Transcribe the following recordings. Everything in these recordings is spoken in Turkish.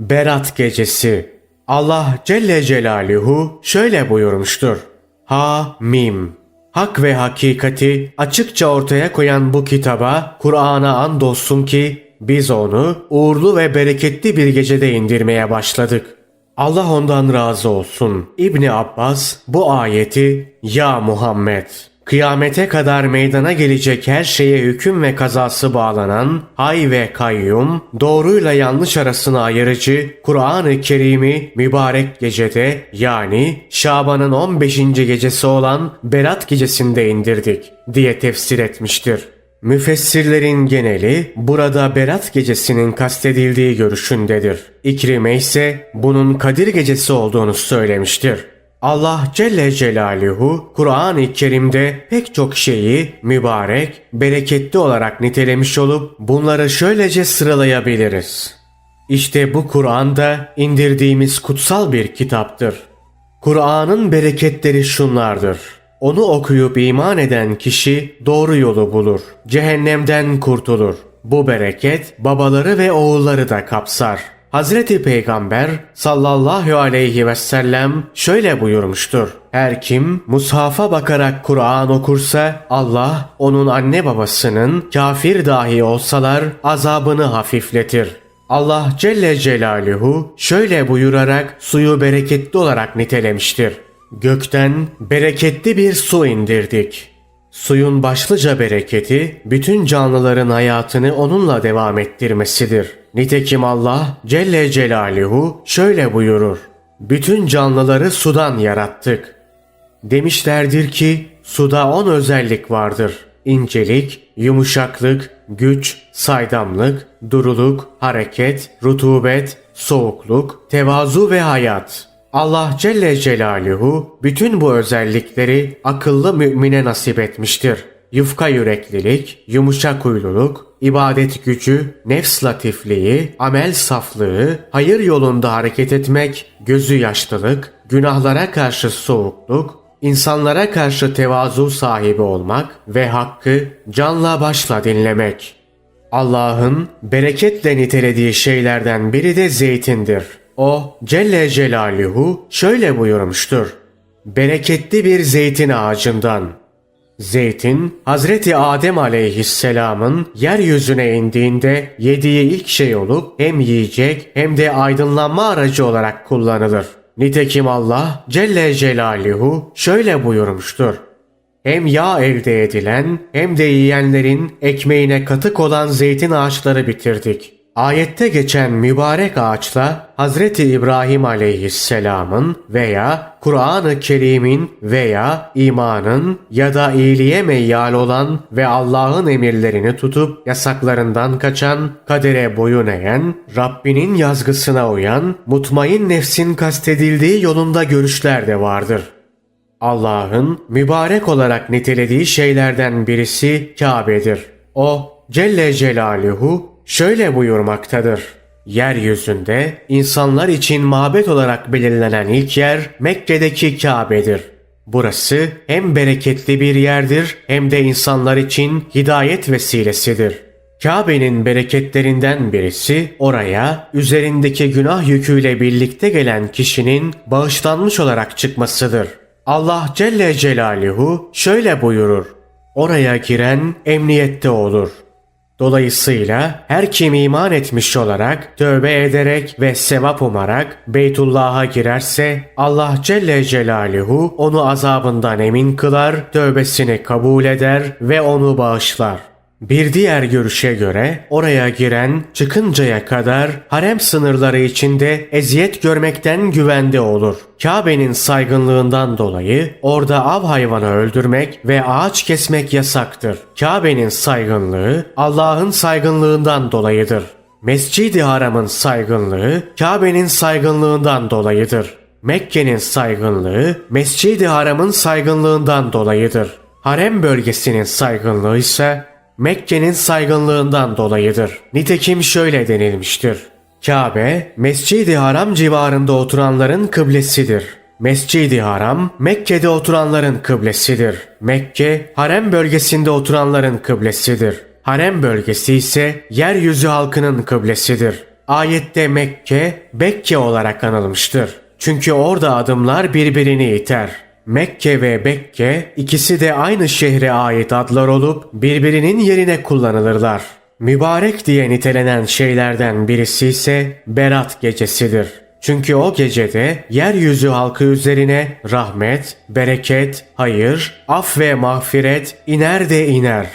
Berat Gecesi Allah Celle Celaluhu şöyle buyurmuştur. Ha Mim Hak ve hakikati açıkça ortaya koyan bu kitaba Kur'an'a andolsun ki biz onu uğurlu ve bereketli bir gecede indirmeye başladık. Allah ondan razı olsun. İbni Abbas bu ayeti Ya Muhammed Kıyamete kadar meydana gelecek her şeye hüküm ve kazası bağlanan hay ve kayyum, doğruyla yanlış arasını ayırıcı Kur'an-ı Kerim'i mübarek gecede yani Şaban'ın 15. gecesi olan Berat gecesinde indirdik diye tefsir etmiştir. Müfessirlerin geneli burada Berat gecesinin kastedildiği görüşündedir. İkrime ise bunun Kadir gecesi olduğunu söylemiştir. Allah Celle Celaluhu Kur'an-ı Kerim'de pek çok şeyi mübarek, bereketli olarak nitelemiş olup bunları şöylece sıralayabiliriz. İşte bu Kur'an'da indirdiğimiz kutsal bir kitaptır. Kur'an'ın bereketleri şunlardır. Onu okuyup iman eden kişi doğru yolu bulur. Cehennemden kurtulur. Bu bereket babaları ve oğulları da kapsar. Hazreti Peygamber sallallahu aleyhi ve sellem şöyle buyurmuştur. Her kim mushafa bakarak Kur'an okursa Allah onun anne babasının kafir dahi olsalar azabını hafifletir. Allah Celle Celaluhu şöyle buyurarak suyu bereketli olarak nitelemiştir. Gökten bereketli bir su indirdik. Suyun başlıca bereketi bütün canlıların hayatını onunla devam ettirmesidir. Nitekim Allah Celle Celaluhu şöyle buyurur. Bütün canlıları sudan yarattık. Demişlerdir ki suda on özellik vardır. İncelik, yumuşaklık, güç, saydamlık, duruluk, hareket, rutubet, soğukluk, tevazu ve hayat. Allah Celle Celaluhu bütün bu özellikleri akıllı mümine nasip etmiştir. Yufka yüreklilik, yumuşak huyluluk, ibadet gücü, nefs latifliği, amel saflığı, hayır yolunda hareket etmek, gözü yaşlılık, günahlara karşı soğukluk, insanlara karşı tevazu sahibi olmak ve hakkı canla başla dinlemek. Allah'ın bereketle nitelediği şeylerden biri de zeytindir. O Celle Celaluhu şöyle buyurmuştur. Bereketli bir zeytin ağacından. Zeytin, Hazreti Adem aleyhisselamın yeryüzüne indiğinde yediği ilk şey olup hem yiyecek hem de aydınlanma aracı olarak kullanılır. Nitekim Allah Celle Celaluhu şöyle buyurmuştur. Hem yağ elde edilen hem de yiyenlerin ekmeğine katık olan zeytin ağaçları bitirdik. Ayette geçen mübarek ağaçla Hazreti İbrahim aleyhisselamın veya Kur'an-ı Kerim'in veya imanın ya da iyiliğe meyyal olan ve Allah'ın emirlerini tutup yasaklarından kaçan, kadere boyun eğen, Rabbinin yazgısına uyan, mutmain nefsin kastedildiği yolunda görüşler de vardır. Allah'ın mübarek olarak nitelediği şeylerden birisi Kabe'dir. O Celle Celaluhu şöyle buyurmaktadır. Yeryüzünde insanlar için mabet olarak belirlenen ilk yer Mekke'deki Kabe'dir. Burası hem bereketli bir yerdir hem de insanlar için hidayet vesilesidir. Kabe'nin bereketlerinden birisi oraya üzerindeki günah yüküyle birlikte gelen kişinin bağışlanmış olarak çıkmasıdır. Allah Celle Celaluhu şöyle buyurur. Oraya giren emniyette olur. Dolayısıyla her kim iman etmiş olarak, tövbe ederek ve sevap umarak Beytullah'a girerse Allah Celle Celaluhu onu azabından emin kılar, tövbesini kabul eder ve onu bağışlar. Bir diğer görüşe göre oraya giren çıkıncaya kadar harem sınırları içinde eziyet görmekten güvende olur. Kabe'nin saygınlığından dolayı orada av hayvanı öldürmek ve ağaç kesmek yasaktır. Kabe'nin saygınlığı Allah'ın saygınlığından dolayıdır. Mescid-i Haram'ın saygınlığı Kabe'nin saygınlığından dolayıdır. Mekke'nin saygınlığı Mescid-i Haram'ın saygınlığından dolayıdır. Harem bölgesinin saygınlığı ise Mekke'nin saygınlığından dolayıdır. Nitekim şöyle denilmiştir. Kabe, Mescid-i Haram civarında oturanların kıblesidir. Mescid-i Haram, Mekke'de oturanların kıblesidir. Mekke, harem bölgesinde oturanların kıblesidir. Harem bölgesi ise yeryüzü halkının kıblesidir. Ayette Mekke, Bekke olarak anılmıştır. Çünkü orada adımlar birbirini iter. Mekke ve Bekke ikisi de aynı şehre ait adlar olup birbirinin yerine kullanılırlar. Mübarek diye nitelenen şeylerden birisi ise Berat gecesidir. Çünkü o gecede yeryüzü halkı üzerine rahmet, bereket, hayır, af ve mağfiret iner de iner.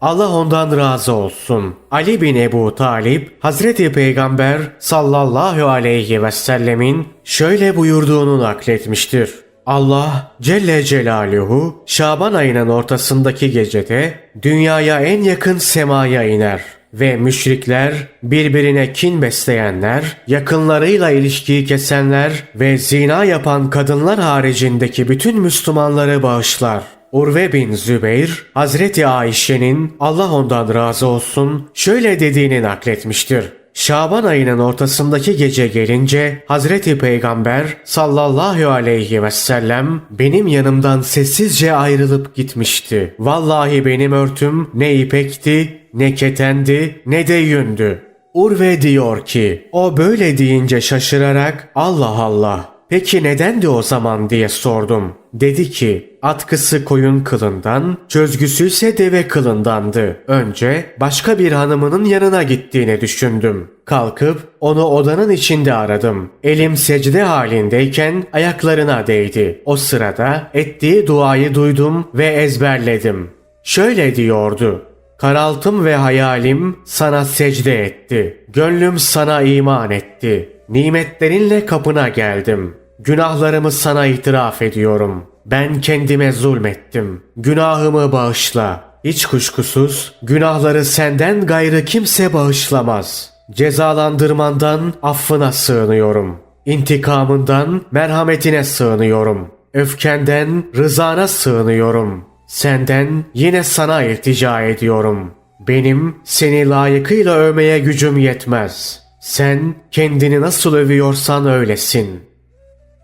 Allah ondan razı olsun. Ali bin Ebu Talip, Hazreti Peygamber sallallahu aleyhi ve sellemin şöyle buyurduğunu nakletmiştir. Allah Celle Celaluhu Şaban ayının ortasındaki gecede dünyaya en yakın semaya iner ve müşrikler, birbirine kin besleyenler, yakınlarıyla ilişkiyi kesenler ve zina yapan kadınlar haricindeki bütün Müslümanları bağışlar. Urve bin Zübeyr, Hazreti Ayşe'nin Allah ondan razı olsun şöyle dediğini nakletmiştir. Şaban ayının ortasındaki gece gelince Hazreti Peygamber sallallahu aleyhi ve sellem benim yanımdan sessizce ayrılıp gitmişti. Vallahi benim örtüm ne ipekti, ne ketendi, ne de yündü. Urve diyor ki, o böyle deyince şaşırarak Allah Allah Peki nedendi o zaman diye sordum. Dedi ki atkısı koyun kılından, çözgüsü ise deve kılındandı. Önce başka bir hanımının yanına gittiğini düşündüm. Kalkıp onu odanın içinde aradım. Elim secde halindeyken ayaklarına değdi. O sırada ettiği duayı duydum ve ezberledim. Şöyle diyordu. Karaltım ve hayalim sana secde etti. Gönlüm sana iman etti. Nimetlerinle kapına geldim. Günahlarımı sana itiraf ediyorum. Ben kendime zulmettim. Günahımı bağışla. Hiç kuşkusuz günahları senden gayrı kimse bağışlamaz. Cezalandırmandan affına sığınıyorum. İntikamından merhametine sığınıyorum. Öfkenden rızana sığınıyorum. Senden yine sana iltica ediyorum. Benim seni layıkıyla övmeye gücüm yetmez. Sen kendini nasıl övüyorsan öylesin.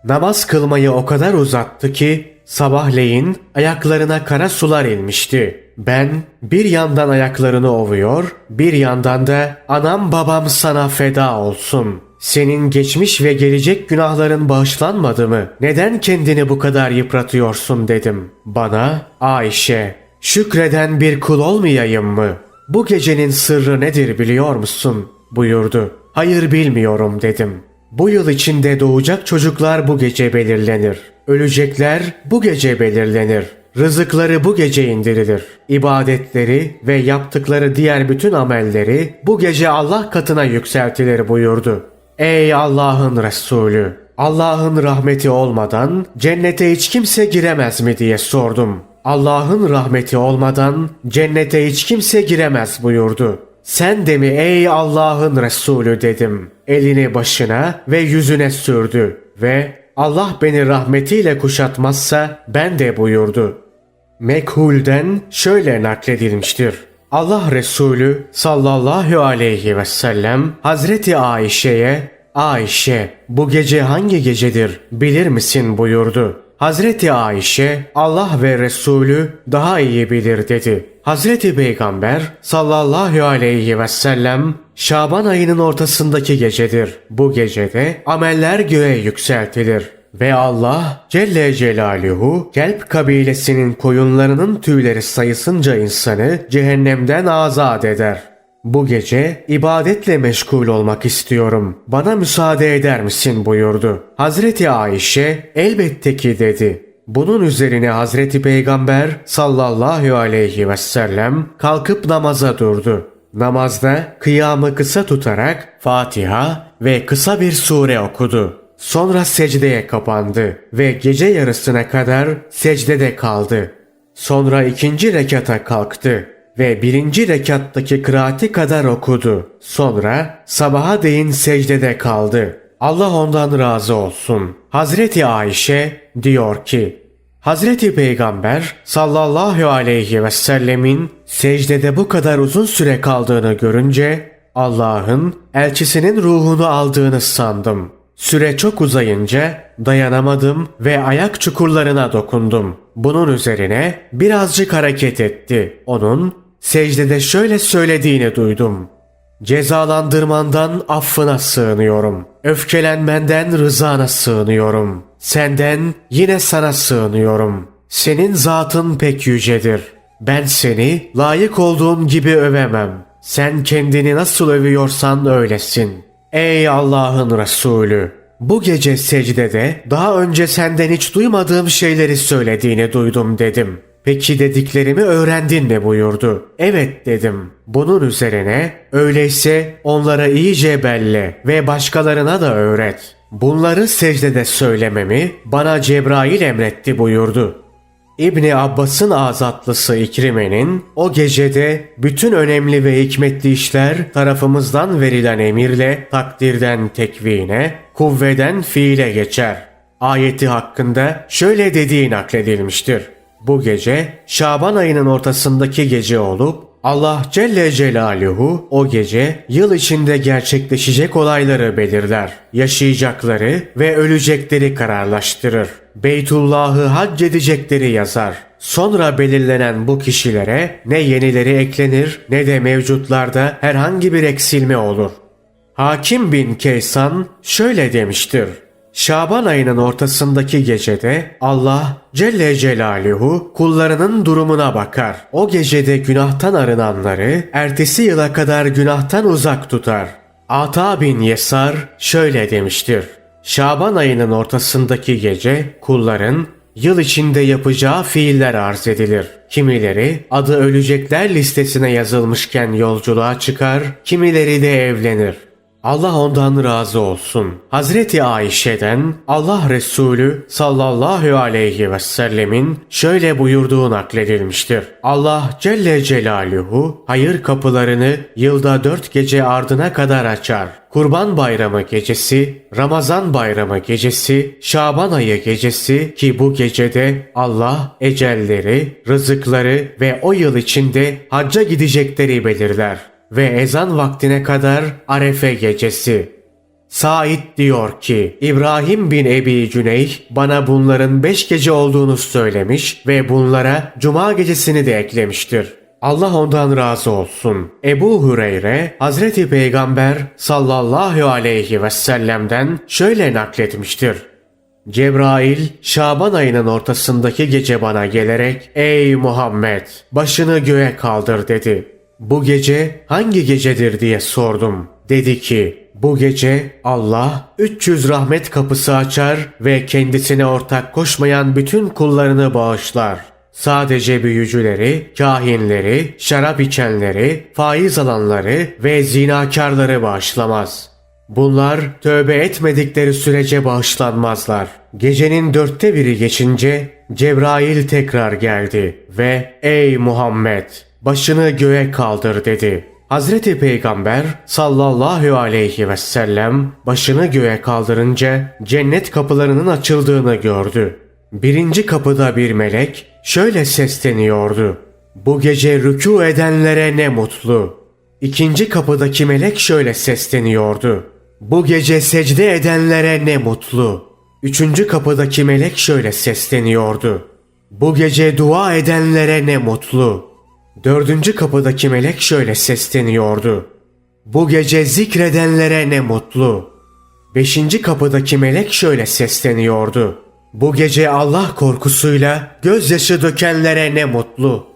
Namaz kılmayı o kadar uzattı ki sabahleyin ayaklarına kara sular inmişti. Ben bir yandan ayaklarını ovuyor, bir yandan da anam babam sana feda olsun. Senin geçmiş ve gelecek günahların bağışlanmadı mı? Neden kendini bu kadar yıpratıyorsun dedim. Bana Ayşe, şükreden bir kul olmayayım mı? Bu gecenin sırrı nedir biliyor musun? buyurdu. Hayır bilmiyorum dedim. Bu yıl içinde doğacak çocuklar bu gece belirlenir. Ölecekler bu gece belirlenir. Rızıkları bu gece indirilir. İbadetleri ve yaptıkları diğer bütün amelleri bu gece Allah katına yükseltilir buyurdu. Ey Allah'ın Resulü! Allah'ın rahmeti olmadan cennete hiç kimse giremez mi diye sordum. Allah'ın rahmeti olmadan cennete hiç kimse giremez buyurdu. Sen de mi ey Allah'ın Resulü dedim. Elini başına ve yüzüne sürdü ve Allah beni rahmetiyle kuşatmazsa ben de buyurdu. Mekhul'den şöyle nakledilmiştir. Allah Resulü sallallahu aleyhi ve sellem Hazreti Ayşe'ye Ayşe bu gece hangi gecedir bilir misin buyurdu. Hazreti Ayşe Allah ve Resulü daha iyi bilir dedi. Hazreti Peygamber sallallahu aleyhi ve sellem Şaban ayının ortasındaki gecedir. Bu gecede ameller göğe yükseltilir. Ve Allah Celle Celaluhu Kelp kabilesinin koyunlarının tüyleri sayısınca insanı cehennemden azat eder. Bu gece ibadetle meşgul olmak istiyorum. Bana müsaade eder misin buyurdu. Hazreti Ayşe elbette ki dedi. Bunun üzerine Hazreti Peygamber sallallahu aleyhi ve sellem kalkıp namaza durdu. Namazda kıyamı kısa tutarak Fatiha ve kısa bir sure okudu. Sonra secdeye kapandı ve gece yarısına kadar secdede kaldı. Sonra ikinci rekata kalktı ve birinci rekattaki kıraati kadar okudu. Sonra sabaha değin secdede kaldı. Allah ondan razı olsun. Hazreti Ayşe diyor ki, Hazreti Peygamber sallallahu aleyhi ve sellemin secdede bu kadar uzun süre kaldığını görünce Allah'ın elçisinin ruhunu aldığını sandım. Süre çok uzayınca dayanamadım ve ayak çukurlarına dokundum. Bunun üzerine birazcık hareket etti. Onun secdede şöyle söylediğini duydum. Cezalandırmandan affına sığınıyorum. Öfkelenmenden rızana sığınıyorum. Senden yine sana sığınıyorum. Senin zatın pek yücedir. Ben seni layık olduğum gibi övemem. Sen kendini nasıl övüyorsan öylesin. Ey Allah'ın Resulü! Bu gece secdede daha önce senden hiç duymadığım şeyleri söylediğini duydum dedim. Peki dediklerimi öğrendin mi buyurdu. Evet dedim. Bunun üzerine öyleyse onlara iyice belle ve başkalarına da öğret. Bunları secdede söylememi bana Cebrail emretti buyurdu. İbni Abbas'ın azatlısı İkrime'nin o gecede bütün önemli ve hikmetli işler tarafımızdan verilen emirle takdirden tekvine, kuvveden fiile geçer. Ayeti hakkında şöyle dediği nakledilmiştir. Bu gece Şaban ayının ortasındaki gece olup Allah Celle Celaluhu o gece yıl içinde gerçekleşecek olayları belirler. Yaşayacakları ve ölecekleri kararlaştırır. Beytullah'ı hac edecekleri yazar. Sonra belirlenen bu kişilere ne yenileri eklenir ne de mevcutlarda herhangi bir eksilme olur. Hakim bin Kaysan şöyle demiştir. Şaban ayının ortasındaki gecede Allah Celle Celaluhu kullarının durumuna bakar. O gecede günahtan arınanları ertesi yıla kadar günahtan uzak tutar. Ata bin Yesar şöyle demiştir. Şaban ayının ortasındaki gece kulların yıl içinde yapacağı fiiller arz edilir. Kimileri adı ölecekler listesine yazılmışken yolculuğa çıkar, kimileri de evlenir. Allah ondan razı olsun. Hazreti Ayşe'den Allah Resulü sallallahu aleyhi ve sellemin şöyle buyurduğu nakledilmiştir. Allah Celle Celaluhu hayır kapılarını yılda dört gece ardına kadar açar. Kurban Bayramı gecesi, Ramazan Bayramı gecesi, Şaban ayı gecesi ki bu gecede Allah ecelleri, rızıkları ve o yıl içinde hacca gidecekleri belirler ve ezan vaktine kadar Arefe gecesi. Said diyor ki İbrahim bin Ebi Cüneyh bana bunların beş gece olduğunu söylemiş ve bunlara cuma gecesini de eklemiştir. Allah ondan razı olsun. Ebu Hureyre Hazreti Peygamber sallallahu aleyhi ve sellem'den şöyle nakletmiştir. Cebrail Şaban ayının ortasındaki gece bana gelerek ''Ey Muhammed başını göğe kaldır'' dedi. Bu gece hangi gecedir diye sordum. Dedi ki bu gece Allah 300 rahmet kapısı açar ve kendisine ortak koşmayan bütün kullarını bağışlar. Sadece büyücüleri, kahinleri, şarap içenleri, faiz alanları ve zinakarları bağışlamaz. Bunlar tövbe etmedikleri sürece bağışlanmazlar. Gecenin dörtte biri geçince Cebrail tekrar geldi ve ''Ey Muhammed başını göğe kaldır dedi. Hazreti Peygamber sallallahu aleyhi ve sellem başını göğe kaldırınca cennet kapılarının açıldığını gördü. Birinci kapıda bir melek şöyle sesleniyordu. Bu gece rükû edenlere ne mutlu. İkinci kapıdaki melek şöyle sesleniyordu. Bu gece secde edenlere ne mutlu. Üçüncü kapıdaki melek şöyle sesleniyordu. Bu gece dua edenlere ne mutlu. Dördüncü kapıdaki melek şöyle sesleniyordu. Bu gece zikredenlere ne mutlu. Beşinci kapıdaki melek şöyle sesleniyordu. Bu gece Allah korkusuyla gözyaşı dökenlere ne mutlu.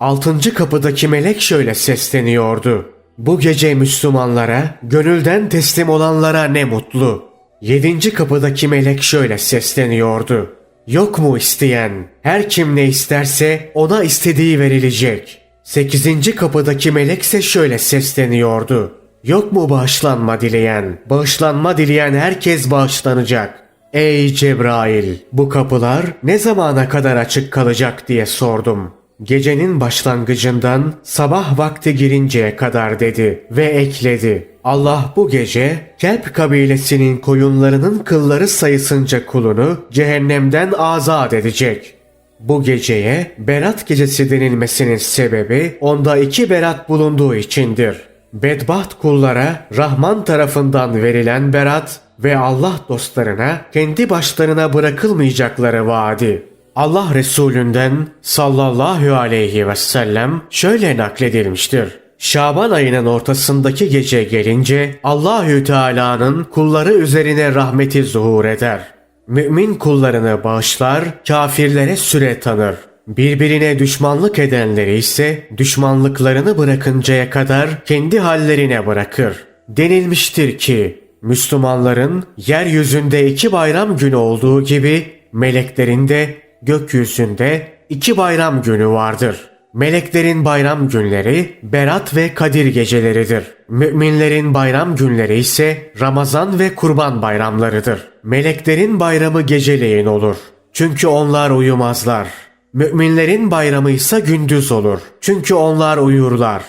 Altıncı kapıdaki melek şöyle sesleniyordu. Bu gece Müslümanlara, gönülden teslim olanlara ne mutlu. Yedinci kapıdaki melek şöyle sesleniyordu. Yok mu isteyen? Her kim ne isterse ona istediği verilecek. Sekizinci kapıdaki melekse şöyle sesleniyordu. Yok mu bağışlanma dileyen? Bağışlanma dileyen herkes bağışlanacak. Ey Cebrail! Bu kapılar ne zamana kadar açık kalacak diye sordum. Gecenin başlangıcından sabah vakti girinceye kadar dedi ve ekledi. Allah bu gece Kelp kabilesinin koyunlarının kılları sayısınca kulunu cehennemden azat edecek. Bu geceye Berat gecesi denilmesinin sebebi onda iki berat bulunduğu içindir. Bedbaht kullara Rahman tarafından verilen berat ve Allah dostlarına kendi başlarına bırakılmayacakları vaadi. Allah Resulünden sallallahu aleyhi ve sellem şöyle nakledilmiştir. Şaban ayının ortasındaki gece gelince Allahü Teala'nın kulları üzerine rahmeti zuhur eder. Mümin kullarını bağışlar, kafirlere süre tanır. Birbirine düşmanlık edenleri ise düşmanlıklarını bırakıncaya kadar kendi hallerine bırakır. Denilmiştir ki Müslümanların yeryüzünde iki bayram günü olduğu gibi meleklerin de gökyüzünde iki bayram günü vardır. Meleklerin bayram günleri Berat ve Kadir geceleridir. Müminlerin bayram günleri ise Ramazan ve Kurban bayramlarıdır. Meleklerin bayramı geceleyin olur. Çünkü onlar uyumazlar. Müminlerin bayramı ise gündüz olur. Çünkü onlar uyurlar.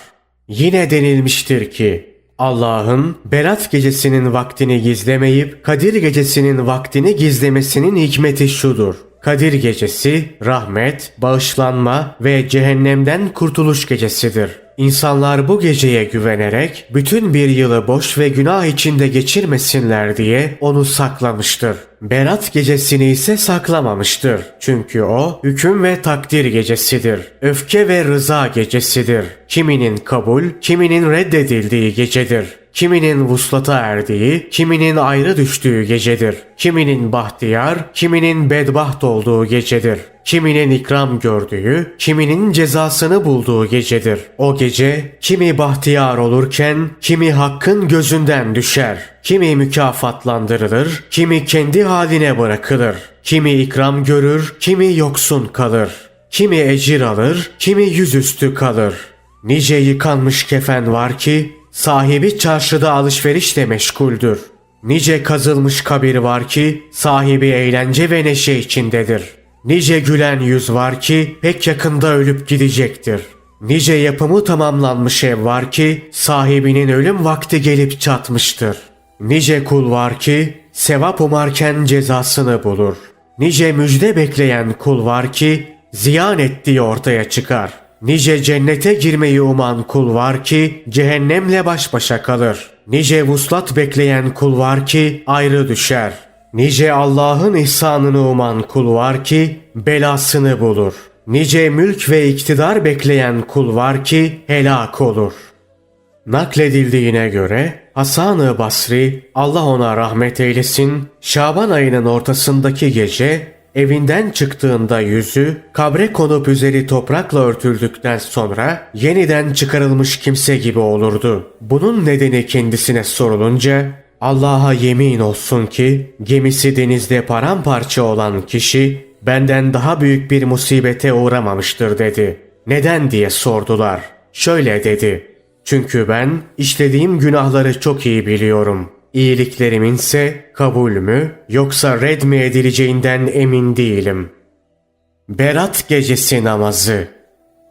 Yine denilmiştir ki Allah'ın Berat gecesinin vaktini gizlemeyip Kadir gecesinin vaktini gizlemesinin hikmeti şudur. Kadir gecesi rahmet, bağışlanma ve cehennemden kurtuluş gecesidir. İnsanlar bu geceye güvenerek bütün bir yılı boş ve günah içinde geçirmesinler diye onu saklamıştır. Berat gecesini ise saklamamıştır. Çünkü o hüküm ve takdir gecesidir. Öfke ve rıza gecesidir. Kiminin kabul, kiminin reddedildiği gecedir. Kiminin vuslata erdiği, kiminin ayrı düştüğü gecedir. Kiminin bahtiyar, kiminin bedbaht olduğu gecedir. Kiminin ikram gördüğü, kiminin cezasını bulduğu gecedir. O gece kimi bahtiyar olurken kimi hakkın gözünden düşer. Kimi mükafatlandırılır, kimi kendi haline bırakılır. Kimi ikram görür, kimi yoksun kalır. Kimi ecir alır, kimi yüzüstü kalır. Nice yıkanmış kefen var ki sahibi çarşıda alışverişle meşguldür. Nice kazılmış kabir var ki sahibi eğlence ve neşe içindedir. Nice gülen yüz var ki pek yakında ölüp gidecektir. Nice yapımı tamamlanmış ev var ki sahibinin ölüm vakti gelip çatmıştır. Nice kul var ki sevap umarken cezasını bulur. Nice müjde bekleyen kul var ki ziyan ettiği ortaya çıkar. Nice cennete girmeyi uman kul var ki cehennemle baş başa kalır. Nice vuslat bekleyen kul var ki ayrı düşer. Nice Allah'ın ihsanını uman kul var ki belasını bulur. Nice mülk ve iktidar bekleyen kul var ki helak olur. Nakledildiğine göre Hasan-ı Basri Allah ona rahmet eylesin Şaban ayının ortasındaki gece evinden çıktığında yüzü kabre konup üzeri toprakla örtüldükten sonra yeniden çıkarılmış kimse gibi olurdu. Bunun nedeni kendisine sorulunca Allah'a yemin olsun ki gemisi denizde paramparça olan kişi benden daha büyük bir musibete uğramamıştır dedi. Neden diye sordular. Şöyle dedi. Çünkü ben işlediğim günahları çok iyi biliyorum. İyilikleriminse kabul mü yoksa red mi edileceğinden emin değilim. Berat gecesi namazı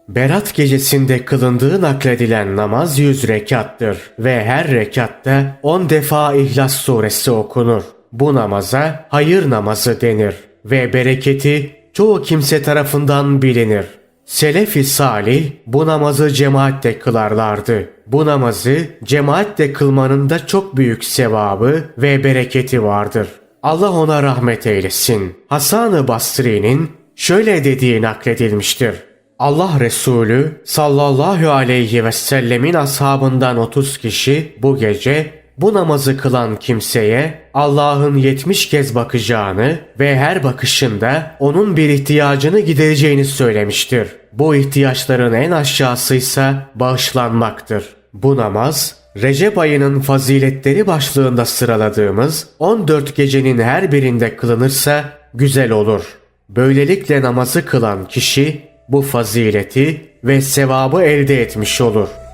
Berat gecesinde kılındığı nakledilen namaz yüz rekattır ve her rekatta on defa İhlas suresi okunur. Bu namaza hayır namazı denir ve bereketi çoğu kimse tarafından bilinir. Selef-i Salih bu namazı cemaatle kılarlardı. Bu namazı cemaatle kılmanın da çok büyük sevabı ve bereketi vardır. Allah ona rahmet eylesin. Hasan-ı Basri'nin şöyle dediği nakledilmiştir. Allah Resulü sallallahu aleyhi ve sellemin ashabından 30 kişi bu gece bu namazı kılan kimseye Allah'ın 70 kez bakacağını ve her bakışında onun bir ihtiyacını gidereceğini söylemiştir. Bu ihtiyaçların en aşağısıysa bağışlanmaktır. Bu namaz Recep ayının faziletleri başlığında sıraladığımız 14 gecenin her birinde kılınırsa güzel olur. Böylelikle namazı kılan kişi bu fazileti ve sevabı elde etmiş olur.''